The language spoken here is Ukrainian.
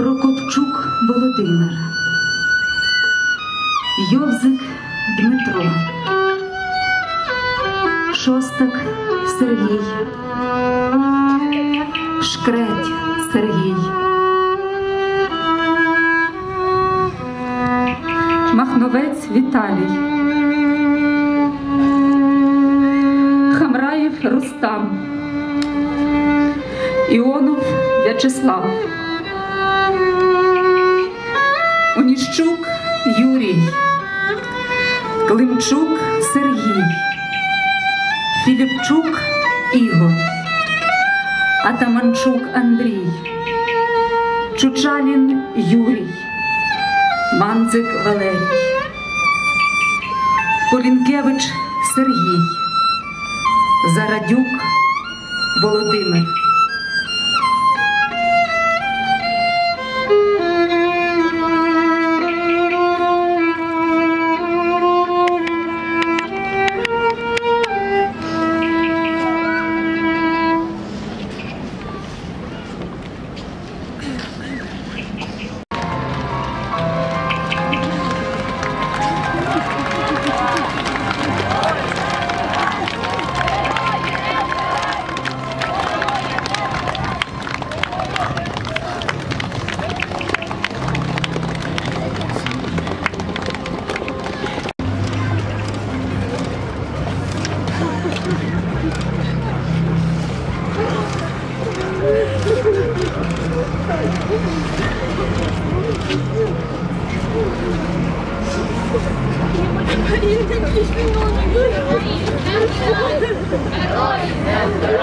Прокопчук Володимир, Йовзик Дмитро, Шостак Сергій, Шкреть Сергій, Махновець Віталій, Хамраєв Рустам, Іонов В'ячеслав. Оніщук Юрій, Климчук Сергій, Філіпчук Ігор, Атаманчук Андрій, Чучалін Юрій, Манцик Валерій, Полінкевич Сергій, Зарадюк Володимир. Oh, yeah.